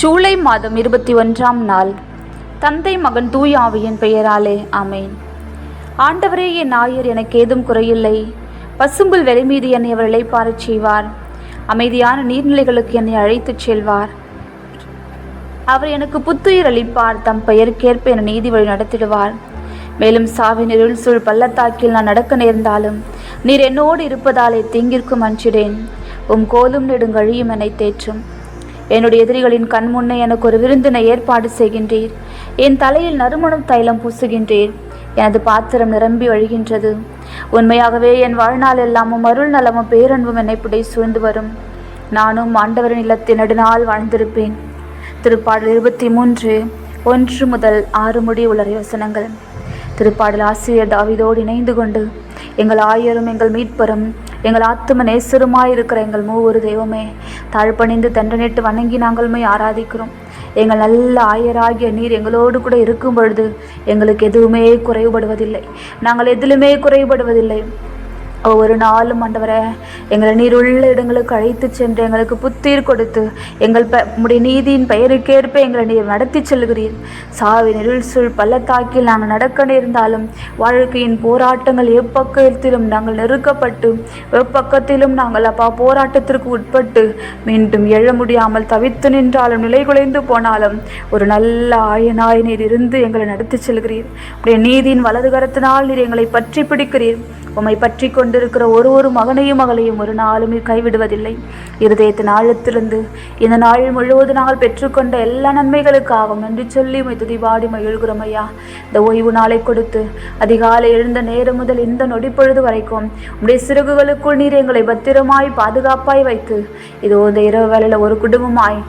ஜூலை மாதம் இருபத்தி ஒன்றாம் நாள். தந்தை மகன் தூயாவியின் பெயராலே ஆமேன். ஆண்டவரே என் ஆயர் எனக்கு ஏதும் குறையில்லை. பசும்புல் வெளி மீது என்னை அவர் இழைப்பாரச் செய்வார். அமைதியான நீர்நிலைகளுக்கு என்னை அழைத்துச் செல்வார். அவர் எனக்கு புத்துயிர் அளிப்பார். தம் பெயருக்கேற்ப என நீதி வழி நடத்திடுவார். மேலும் சாவின் இருள் சூழ் பள்ளத்தாக்கில் நான் நடக்க நேர்ந்தாலும் நீர் என்னோடு இருப்பதாலே தீங்கிற்கும் அஞ்சிடேன் உம் கோலும் நெடுங்கழியும் என்னை தேற்றும். என்னுடைய எதிரிகளின் கண் முன்னே எனக்கு ஒரு விருந்தினை ஏற்பாடு செய்கின்றீர். என் தலையில் நறுமணம் தைலம் பூசுகின்றீர். எனது பாத்திரம் நிரம்பி வழிகின்றது. உண்மையாகவே என் வாழ்நாள் எல்லாமும் அருள் நலமும் பேரன்பும் என்னை சூழ்ந்து வரும். நானும் ஆண்டவரின் இல்லத்தின் நடுநாள் வாழ்ந்திருப்பேன். திருப்பாடல் இருபத்தி மூன்று ஒன்று முதல் ஆறு முடி உள்ள யோசனங்கள். திருப்பாடல் ஆசிரியர் தாவிதோடு இணைந்து கொண்டு எங்கள் ஆயரும் எங்கள் மீட்பரும் எங்கள் ஆத்தும நேசருமாயிருக்கிற எங்கள் மூவொரு தெய்வமே தாழ்பணிந்து தண்டனிட்டு வணங்கி நாங்களுமே ஆராதிக்கிறோம். எங்கள் நல்ல ஆயராகிய நீர் எங்களோடு கூட இருக்கும் பொழுது எங்களுக்கு எதுவுமே குறைவுபடுவதில்லை. நாங்கள் எதிலுமே குறைவுபடுவதில்லை. ஒவ்வொரு நாளும் ஆண்டவரை எங்களை நீர் உள்ள இடங்களுக்கு அழைத்து சென்று எங்களுக்கு புத்தீர் கொடுத்து எங்கள் ப உடைய நீதியின் பெயருக்கேற்ப எங்களை நீர் நடத்தி செல்கிறீர் சாவி இருள் சூழ் பள்ளத்தாக்கில் நாங்கள் நடக்க நேர்ந்தாலும் வாழ்க்கையின் போராட்டங்கள் எப்பக்கத்திலும் நாங்கள் நெருக்கப்பட்டு எப்பக்கத்திலும் நாங்கள் அப்பா போராட்டத்திற்கு உட்பட்டு மீண்டும் எழ முடியாமல் தவித்து நின்றாலும் நிலை குலைந்து போனாலும் ஒரு நல்ல ஆயனாய் நீர் இருந்து எங்களை நடத்தி செல்கிறீர் உடைய நீதியின் வலது கரத்தினால் நீர் எங்களை பற்றி பிடிக்கிறீர். உம்மை பற்றி கொண்டிருக்கிற ஒரு ஒரு மகனையும் மகளையும் ஒரு நாளும் கைவிடுவதில்லை. இருதயத்தின் ஆழத்திலிருந்து இந்த நாள் முழுவதும் நாங்கள் பெற்றுக்கொண்ட எல்லா நன்மைகளுக்காகவும் நன்றி சொல்லி உமை துதிபாடி மகிழ்கிறோம் ஐயா. இந்த ஓய்வு நாளை கொடுத்து அதிகாலை எழுந்த நேரம் முதல் இந்த நொடிப்பொழுது வரைக்கும் உடைய சிறகுகளுக்குள் நீர் எங்களை பத்திரமாய் பாதுகாப்பாய் வைத்து இதோ இந்த இரவு வேளையில் ஒரு குடும்பமாய்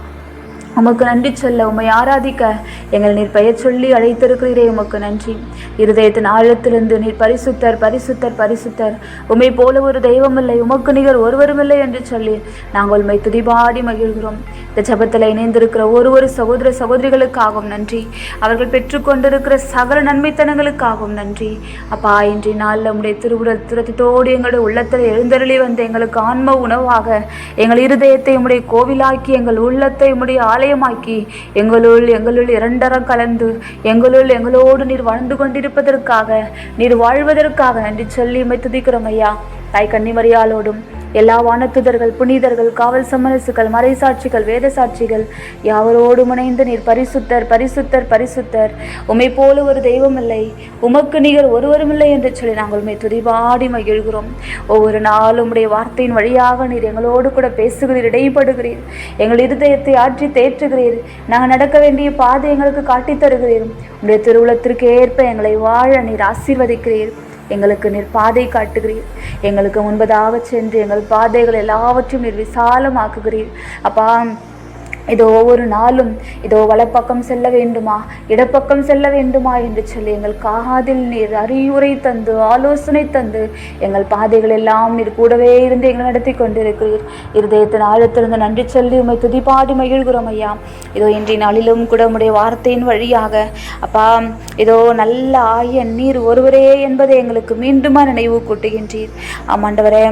உமக்கு நன்றி சொல்ல உம்மை ஆராதிக்க எங்கள் நீர் பெயர் சொல்லி அழைத்திருக்கிறீரே உமக்கு நன்றி. இருதயத்தின் ஆழத்திலிருந்து நீர் பரிசுத்தர் பரிசுத்தர் பரிசுத்தர். உம்மை போல ஒரு தெய்வமில்லை உமக்கு நிகர் ஒருவரும் இல்லை என்று சொல்லி நாங்கள் உண்மை துதிபாடி மகிழ்கிறோம். இந்த ஜபத்தில் இணைந்திருக்கிற ஒரு ஒரு சகோதர சகோதரிகளுக்காகவும் நன்றி. அவர்கள் பெற்றுக்கொண்டிருக்கிற சகல நன்மைத்தனங்களுக்காகவும் நன்றி. அப்பா இன்றைய நாளில் உடைய திருவுடல் துரத்தோடு எங்களுடைய உள்ளத்தில் எழுந்தருளி வந்து எங்களுக்கு ஆன்ம உணவாக எங்கள் இருதயத்தை உடைய கோவிலாக்கி எங்கள் உள்ளத்தை உம்முடைய ஆலயமாக்கி எங்களுள் எங்களுள் இரண்டரம் கலந்து எங்களுள் எங்களோடு நீர் வாழ்ந்து கொண்டிருப்பதற்காக நீர் வாழ்வதற்காக நன்றி சொல்லி துதிக்கிறோம் ஐயா. தாய் கன்னிமரியாலோடும் எல்லா வானத்துதர்கள் புனிதர்கள் காவல் சமரசுகள் மறைசாட்சிகள் வேத சாட்சிகள் யாவரோடு முனைந்து நீர் பரிசுத்தர் பரிசுத்தர் பரிசுத்தர். உமை போல ஒரு தெய்வம் இல்லை உமக்கு நிகர் ஒருவருமில்லை என்று சொல்லி நாங்கள் உண்மை துதிபாடி மகிழ்கிறோம். ஒவ்வொரு நாளும் உடைய வார்த்தையின் வழியாக நீர் எங்களோடு கூட பேசுகிறீர் இடைப்படுகிறீர். எங்கள் இருதயத்தை ஆற்றி தேற்றுகிறீர். நாங்கள் நடக்க வேண்டிய பாதை எங்களுக்கு காட்டித் தருகிறீர் உடைய திருவுளத்திற்கு ஏற்ப எங்களை வாழ நீர் ஆசீர்வதிக்கிறீர். எங்களுக்கு நீர் பாதை காட்டுகிறீர். எங்களுக்கு முன்பதாக சென்று எங்கள் பாதைகள் எல்லாவற்றையும் நீர் விசாலமாக்குகிறீர். அப்பா இதோ ஒவ்வொரு நாளும் இதோ வலப்பக்கம் செல்ல வேண்டுமா இடப்பக்கம் செல்ல வேண்டுமா என்று சொல்லி எங்கள் காதில் நீர் அறிவுரை தந்து ஆலோசனை தந்து எங்கள் பாதைகள் எல்லாம் நீர் கூடவே இருந்து எங்களை நடத்தி கொண்டிருக்கிறீர். இருதயத்தின் ஆழத்திலிருந்து நன்றி சொல்லி உமை துதிப்பாடி மகிழ்கிறோம் ஐயா. இதோ இன்றைய நாளிலும் கூட உடைய வார்த்தையின் வழியாக அப்பா இதோ நல்ல ஆய நீர் ஒருவரே என்பதை எங்களுக்கு மீண்டுமா நினைவு கூட்டுகின்றீர். ஆமாண்டவரே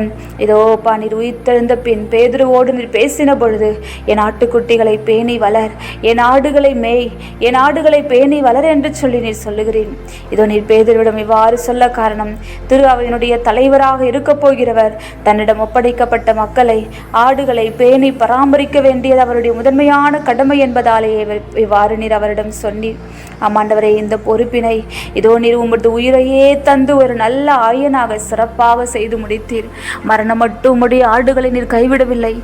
இதோ அப்பா நீர் உயிர்த்தெழுந்த பின் பேதுருவோடு நீர் பேசின பொழுது என் ஆட்டுக்குட்டிகள் ஆடுகளை பேணி வளர். என் ஆடுகளை மேய். என் ஆடுகளை பேணி வளர் என்று சொல்லி நீர் சொல்லுகிறேன் இதோ நீர் பேதரிடம் இவ்வாறு சொல்ல காரணம். திரு அவையினுடைய தலைவராக இருக்கப் போகிறவர் தன்னிடம் ஒப்படைக்கப்பட்ட மக்களை ஆடுகளை பேணி பராமரிக்க வேண்டியது அவருடைய முதன்மையான கடமை என்பதாலேயே இவ்வாறு நீர் அவரிடம் சொன்னீர். ஆமாண்டவரே இந்த பொறுப்பினை இதோ நீர் உமது உயிரையே தந்து ஒரு நல்ல ஆயனாக சிறப்பாக செய்து முடித்தீர். மரணம் மட்டும் உம்முடைய ஆடுகளை நீர் கைவிடவில்லை.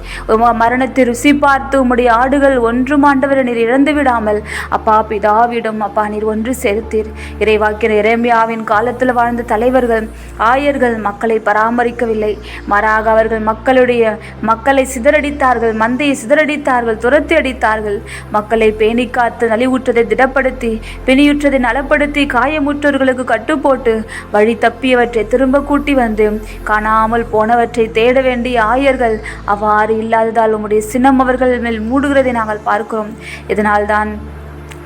மரணத்தை ருசி பார்த்து உம்முடைய ஆடு ஆடுகள் ஒன்றும் ஆண்டவர் நீர் இழந்து விடாமல். அப்பா பிதாவிடம் அப்பா நீர் ஒன்று சேர்த்தீர். இறைவாக்கிற இறைமையாவின் காலத்தில் வாழ்ந்த தலைவர்கள் ஆயர்கள் மக்களை பராமரிக்கவில்லை. மாறாக அவர்கள் மக்களுடைய மக்களை சிதறடித்தார்கள் மந்தையை சிதறடித்தார்கள் துரத்தி அடித்தார்கள். மக்களை பேணி காத்து நலிவுற்றதை திடப்படுத்தி பிணியுற்றதை நலப்படுத்தி காயமுற்றவர்களுக்கு கட்டுப்போட்டு வழி தப்பியவற்றை திரும்ப கூட்டி வந்து காணாமல் போனவற்றை தேட வேண்டிய ஆயர்கள் அவ்வாறு இல்லாததால் உம்முடைய சினம் அவர்கள் மேல் மூடுகிறதை நாங்கள் பார்க்கிறோம். இதனால்தான்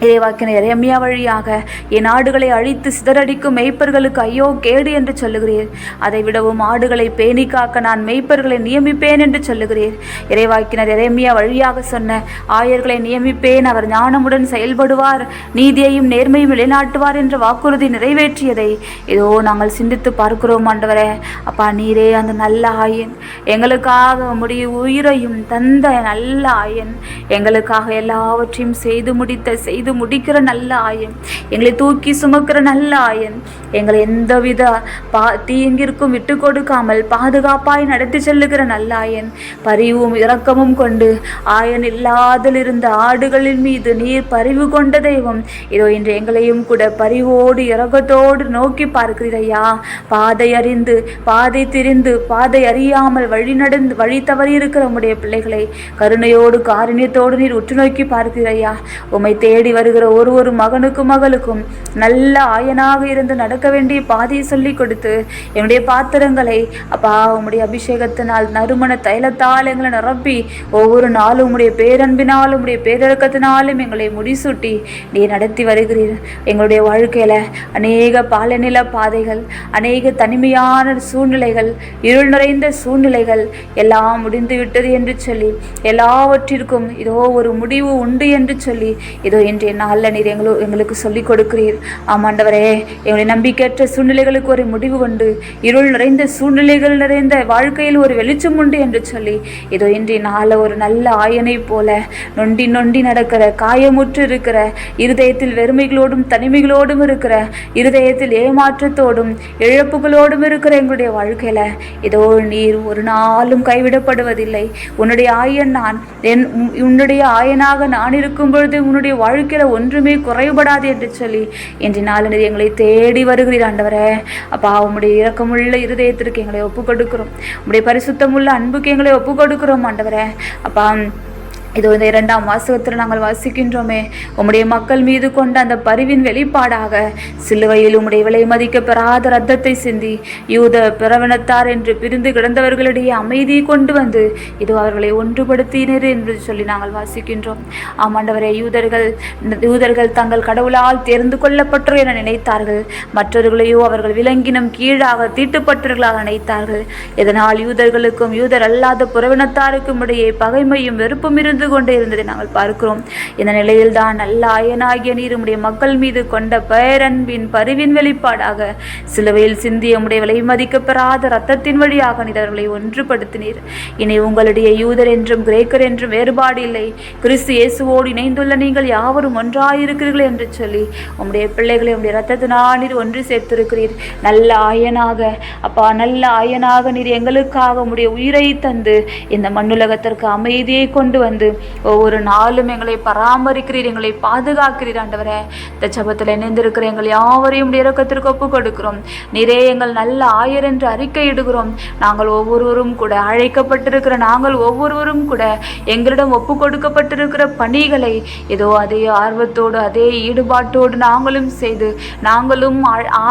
இறைவாக்கின எரேமியா வழியாக என் ஆடுகளை அழித்து சிதறடிக்கும் மெய்ப்பர்களுக்கு ஐயோ கேடு என்று சொல்லுகிறீர். அதை விடவும் ஆடுகளை பேணி காக்க நான் மெய்ப்பர்களை நியமிப்பேன் என்று சொல்லுகிறீர். இறைவாக்கினர் எரேமியா வழியாக சொன்ன ஆயர்களை நியமிப்பேன் அவர் ஞானமுடன் செயல்படுவார் நீதியையும் நேர்மையும் நிலைநாட்டுவார் என்ற வாக்குறுதி நிறைவேற்றியதை இதோ நாங்கள் சிந்தித்து பார்க்கிறோம் ஆண்டவரே. அப்பா நீரே அந்த நல்ல ஆயன். எங்களுக்காக உம்முடைய உயிரையும் தந்த நல்ல ஆயன். எங்களுக்காக எல்லாவற்றையும் செய்து முடித்த செய்து முடிக்கிற நல்ல ஆயன் எங்களை தூக்கி சுமக்கிற நல்ல ஆயன் எங்களை எந்தவித பா தீங்கிற்கும் விட்டு கொடுக்காமல் பாதுகாப்பாய் நடத்தி செல்லுகிற நல்ல ஆயன் பரிவும் இரக்கமும் கொண்டு ஆயன் இல்லாதல் இருந்த ஆடுகளின் மீது நீர் பரிவு கொண்ட தெய்வம். இதோ இன்று எங்களையும் கூட பரிவோடு இறகத்தோடு நோக்கி பார்க்கிறீரையா பாதை அறிந்து பாதை திரிந்து பாதை அறியாமல் வழி நடந்து வழி தவறி இருக்கிற உம்முடைய பிள்ளைகளை கருணையோடு காரணியத்தோடு நீர் உற்று நோக்கி பார்க்கிறையா உமை உம்மை தேடி வருகிற ஒரு ஒரு மகனுக்கும் மகளுக்கும் நல்ல ஆயனாக இருந்து நடக்க வேண்டிய பாதையை சொல்லி கொடுத்து என்னுடைய பாத்திரங்களை அப்பா உம்முடைய அபிஷேகத்தினால் நறுமண தைலத்தால் எங்களை நிரப்பி ஒவ்வொரு நாளும் உம்முடைய பேரன்பினாலும் உம்முடைய பேரக்கத்தினாலும் எங்களை முடிசூட்டி நீ நடத்தி வருகிறீர். எங்களுடைய வாழ்க்கையில அநேக பாலநில பாதைகள் அநேக தனிமையான சூழ்நிலைகள் இருள் நிறைந்த சூழ்நிலைகள் எல்லாம் முடிந்து விட்டது என்று சொல்லி எல்லாவற்றிற்கும் இதோ ஒரு முடிவு உண்டு என்று சொல்லி இதோ இன்றைய நாளில் நீர் எங்களோ எங்களுக்கு சொல்லிக் கொடுக்கிறீர். ஆமாண்டவரே எங்களுடைய நம்பிக்கையற்ற சூழ்நிலைகளுக்கு ஒரு முடிவு உண்டு. இருள் நிறைந்த சூழ்நிலைகள் நிறைந்த வாழ்க்கையில் ஒரு வெளிச்சம் உண்டு என்று சொல்லி இதோ இன்றைய நாளில் ஒரு நல்ல ஆயனைப் போல நொண்டி நொண்டி நடக்கிற காயமுற்று இருக்கிற இருதயத்தில் வெறுமைகளோடும் தனிமைகளோடும் இருக்கிற இருதயத்தில் ஏமாற்றத்தோடும் இழப்புகளோடும் இருக்கிற எங்களுடைய வாழ்க்கையில இதோ நீர் ஒரு நாளும் கைவிடப்படுவதில்லை. உன்னுடைய ஆயன் நான் என் உன்னுடைய ஆயனாக நான் இருக்கும் பொழுது உன்னுடைய இருக்கிற ஒன்றுமே குறைபடாது என்று சொல்லி என்று நாள் எங்களை தேடி வருகிறீர் ஆண்டவரே. அப்பா உம்முடைய இரக்கமுள்ள இருதயத்திற்கு எங்களை ஒப்பு கொடுக்கிறோம் உம்முடைய பரிசுத்தமுள்ள அன்புக்கு எங்களை ஒப்பு கொடுக்கிறோம் ஆண்டவரே. அப்பா இதோ இந்த இரண்டாம் வாசகத்தில் நாங்கள் வாசிக்கின்றோமே. உம்முடைய மக்கள் மீது கொண்ட அந்த பரிவின் வெளிப்பாடாக சிலுவையில் உம்முடைய விலை மதிக்க பெறாத ரத்தத்தை சிந்தி யூத பிறவினத்தார் என்று பிரிந்து கிடந்தவர்களிடையே அமைதியை கொண்டு வந்து இதோ அவர்களை ஒன்றுபடுத்தினர் என்று சொல்லி நாங்கள் வாசிக்கின்றோம். ஆமாண்டவரே யூதர்கள் யூதர்கள் தங்கள் கடவுளால் தேர்ந்து கொள்ளப்பட்டோர் என நினைத்தார்கள். மற்றவர்களையோ அவர்கள் விலங்கினம் கீழாக தீட்டுப்பட்டவர்களாக நினைத்தார்கள். இதனால் யூதர்களுக்கும் யூதர் அல்லாத புறவினத்தாருக்கும் இடையே பகைமையும் வெறுப்பும் இருந்து கொண்டே இருந்ததை நாங்கள் பார்க்கிறோம். இந்த நிலையில்தான் நல்ல ஆயனாகிய நீர் உடைய மக்கள் மீது கொண்ட பேரன்பின் பரிவின் வெளிப்பாடாக சிலுவையில் சிந்திய உடைய விலை மதிக்கப்பெறாத ரத்தத்தின் வழியாக நீர் அவர்களை ஒன்றுபடுத்தினீர். இனி உங்களுடைய யூதர் என்றும் கிரேக்கர் என்றும் வேறுபாடு இல்லை. கிறிஸ்து இயேசுவோடு இணைந்துள்ள நீங்கள் யாவரும் ஒன்றாயிருக்கிறீர்கள் என்று சொல்லி உம்முடைய பிள்ளைகளை உம்முடைய ரத்தத்தினால் நீர் ஒன்று சேர்த்திருக்கிறீர். நல்ல ஆயனாக அப்பா நல்ல ஆயனாக நீர் எங்களுக்காக உம்முடைய உயிரை தந்து இந்த மண்ணுலகத்திற்கு அமைதியை கொண்டு வந்து ஒவ்வொரு நாளும் எங்களை பராமரிக்கிறீர் எங்களை பாதுகாக்கிறீர் ஆண்டவரே. இந்த ஜபத்தில் இணைந்திருக்கிற எங்கள் யாவரையும் இறக்கத்திற்கு ஒப்பு கொடுக்கிறோம். நிறைய எங்கள் நல்ல ஆயர் என்று அறிக்கையிடுகிறோம் நாங்கள் ஒவ்வொருவரும் கூட அழைக்கப்பட்டிருக்கிற நாங்கள் ஒவ்வொருவரும் கூட எங்களிடம் ஒப்பு கொடுக்கப்பட்டிருக்கிற பணிகளை ஏதோ அதே ஆர்வத்தோடு அதே ஈடுபாட்டோடு நாங்களும் செய்து நாங்களும்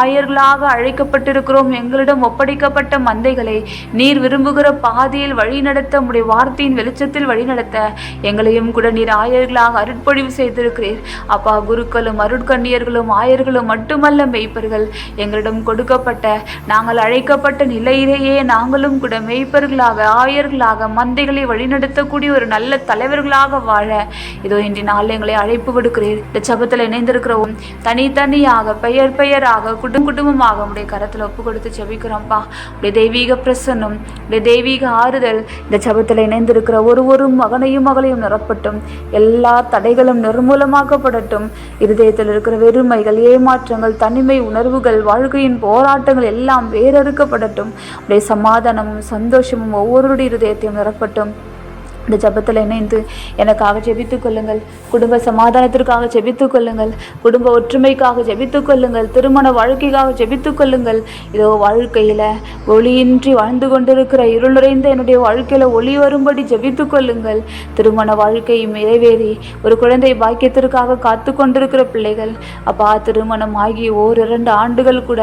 ஆயர்களாக அழைக்கப்பட்டிருக்கிறோம். எங்களிடம் ஒப்படைக்கப்பட்ட மந்தைகளை நீர் விரும்புகிற பாதையில் வழிநடத்த உடைய வார்த்தையின் வெளிச்சத்தில் வழிநடத்த எங்களையும் கூட நீர் ஆயர்களாக அருட்பொழிவு செய்திருக்கிறீர். அப்பா குருக்களும் அருட்கண்ணியர்களும் ஆயர்களும் மட்டுமல்ல மெய்ப்பர்கள். எங்களிடம் கொடுக்கப்பட்ட நாங்கள் அழைக்கப்பட்ட நிலையிலேயே நாங்களும் கூட மெய்ப்பர்களாக ஆயர்களாக மந்தைகளை வழிநடத்தக்கூடிய ஒரு நல்ல தலைவர்களாக வாழ. இதோ இன்று நாள் எங்களை அழைப்பு விடுக்கிறீர். இந்த சபத்தில் இணைந்திருக்கிறோம். தனித்தனியாக பெயர் பெயராக குடும்ப குடும்பமாக உடைய கரத்தில் ஒப்பு கொடுத்து செபிக்கிறோம்ப்பா உடைய தெய்வீக பிரசன்னம் உடைய தெய்வீக ஆறுதல். இந்த சபத்தில் இணைந்திருக்கிற ஒரு ஒரு மகனையும் மகளையும் நிரப்பட்டும். எல்லா தடைகளும் நிர்மூலமாக்கப்படட்டும். இருதயத்தில் இருக்கிற வெறுமைகள் ஏமாற்றங்கள் தனிமை உணர்வுகள் வாழ்க்கையின் போராட்டங்கள் எல்லாம் வேறறுக்கப்படட்டும் உடைய சமாதானமும் சந்தோஷமும் ஒவ்வொருடைய இருதயத்தையும் நிரப்பட்டும். இந்த ஜெபத்தில் இணைந்து எனக்காக ஜெபித்துக் கொள்ளுங்கள். குடும்ப சமாதானத்திற்காக ஜெபித்துக் கொள்ளுங்கள். குடும்ப ஒற்றுமைக்காக ஜெபித்துக் கொள்ளுங்கள். திருமண வாழ்க்கைக்காக ஜெபித்துக் கொள்ளுங்கள். இதோ வாழ்க்கையில் ஒளியின்றி வாழ்ந்து கொண்டிருக்கிற இருள் நிறைந்த என்னுடைய வாழ்க்கையில் ஒளி வரும்படி ஜெபித்துக் கொள்ளுங்கள். திருமண வாழ்க்கை நிறைவேறி ஒரு குழந்தை பாக்கியத்திற்காக காத்து கொண்டிருக்கிற பிள்ளைகள் அப்பா திருமணம் ஆகி ஓர் இரண்டு ஆண்டுகள் கூட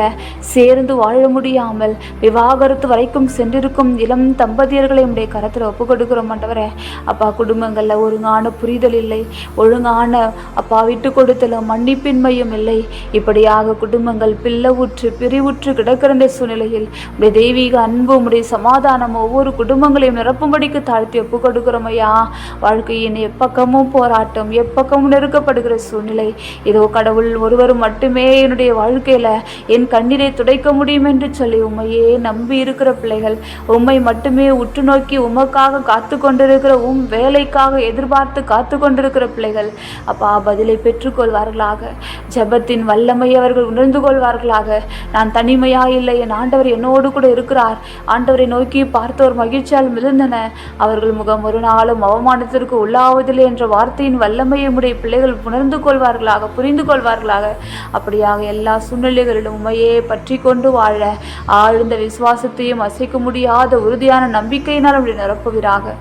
சேர்ந்து வாழ முடியாமல் விவாகரத்து வரைக்கும் சென்றிருக்கும் இளம் தம்பதியர்களை உடைய கரத்தில் ஒப்பு கொடுக்கிறோம் ஆண்டவரே. அப்பா குடும்பங்களில் ஒழுங்கான புரிதல் இல்லை. ஒழுங்கான அப்பா விட்டு கொடுத்தல மன்னிப்பின்மையும் இல்லை. இப்படியாக குடும்பங்கள் பிள்ளவுற்று பிரிவுற்று கிடக்கிற இந்த சூழ்நிலையில் உடைய தெய்வீக அன்பு உடைய சமாதானம் ஒவ்வொரு குடும்பங்களையும் நிரப்பும்படிக்கு தாழ்த்தி ஒப்பு கொடுக்கிறோம் ஐயா. வாழ்க்கையின் எப்பக்கமும் போராட்டம் எப்பக்கமும் நெருக்கப்படுகிற சூழ்நிலை. இதோ கடவுள் ஒருவர் மட்டுமே என்னுடைய வாழ்க்கையில என் கண்ணீரை துடைக்க முடியும் என்று சொல்லி உண்மையே நம்பி இருக்கிற பிள்ளைகள் உம்மை மட்டுமே உற்று நோக்கி உமக்காக காத்து கொண்டிருக்கிற உம் வேலைக்காக எதிர்பார்த்து காத்து கொண்டிருக்கிற பிள்ளைகள் அப்பா பதிலை பெற்றுக்கொள்வார்களாக. ஜெபத்தின் வல்லமை அவர்கள் உணர்ந்து கொள்வார்களாக. நான் தனிமையா இல்லை என் ஆண்டவர் என்னோடு கூட இருக்கிறார். ஆண்டவரை நோக்கி பார்த்தோர் மகிழ்ச்சியால் மிதந்தன அவர்கள் முகம் ஒரு நாளும் அவமானத்திற்கு உள்ளாவதில்லை என்ற வார்த்தையின் வல்லமையை உடைய பிள்ளைகள் உணர்ந்து கொள்வார்களாக புரிந்து கொள்வார்களாக. அப்படியாக எல்லா சூழ்நிலைகளிலும் உண்மையே பற்றி கொண்டு வாழ ஆழ்ந்த விசுவாசத்தையும் அசைக்க முடியாத உறுதியான நம்பிக்கையினால் அப்படி நிரப்புவீராக.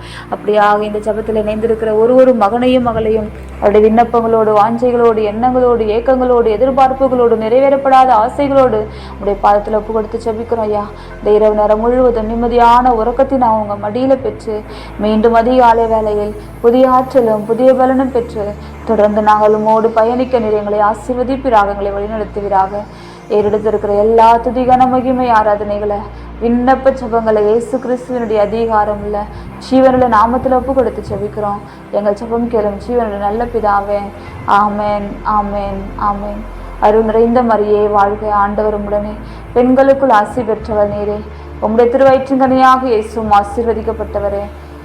அப்படியாக இந்த ஜபத்தில் இணைந்திருக்கிற ஒரு ஒரு மகனையும் மகளையும் அவருடைய விண்ணப்பங்களோடு வாஞ்சைகளோடு எண்ணங்களோடு ஏக்கங்களோடு எதிர்பார்ப்புகளோடு நிறைவேறப்படாத ஆசைகளோடு உடைய பாதத்தில் ஒப்பு கொடுத்து ஜபிக்கிறோம் ஐயா. இந்த இரவு நேரம் முழுவதும் நிம்மதியான உறக்கத்தை நான் உங்கள் மடியில பெற்று மீண்டும் அதிகாலை வேலையில் புதிய ஆற்றலும் புதிய பலனும் பெற்று தொடர்ந்து நாங்கள் உமோடு பயணிக்க நிறையங்களை எங்களை ஆசீர்வதிப்பிறாக எங்களை வழிநடத்துவீராக. ஏறெடுத்திருக்கிற எல்லா துதிகன மகிமை ஆராதனைகளை விண்ணப்ப ஜபங்களை இயேசு கிறிஸ்துவனுடைய அதிகாரம் உள்ள ஜீவனுள்ள நாமத்தில் ஒப்பு கொடுத்து ஜெபிக்கிறோம் எங்கள் ஜபம் கேளும் ஜீவனுடைய நல்ல பிதாவே ஆமென் ஆமேன் ஆமேன். அருள் நிறைந்த மரியே வாழ்க ஆண்டவரும் உடனே பெண்களுக்குள் ஆசி பெற்றவர் நீரே. உம்முடைய திருவயிற்றுங்கனியாக இயேசும் ஆசீர்வதிக்கப்பட்டவரே.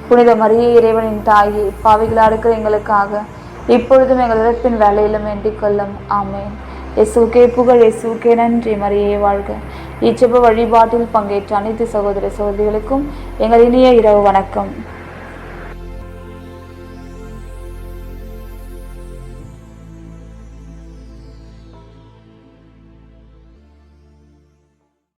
புனித மரியே இறைவனின் தாயே பாவிகளாக இருக்கிற எங்களுக்காக இப்பொழுதும் எங்கள் இறப்பின் வேலையிலும் வேண்டிக் கொள்ளும். ஆமேன். இயேசுக்கே புகழ் இயேசுக்கே நன்றி மரியே வாழ்க. இச்செப வழிபாட்டில் பங்கேற்ற அனைத்து சகோதர சகோதரிகளுக்கும் எங்கள் இனிய இரவு வணக்கம்.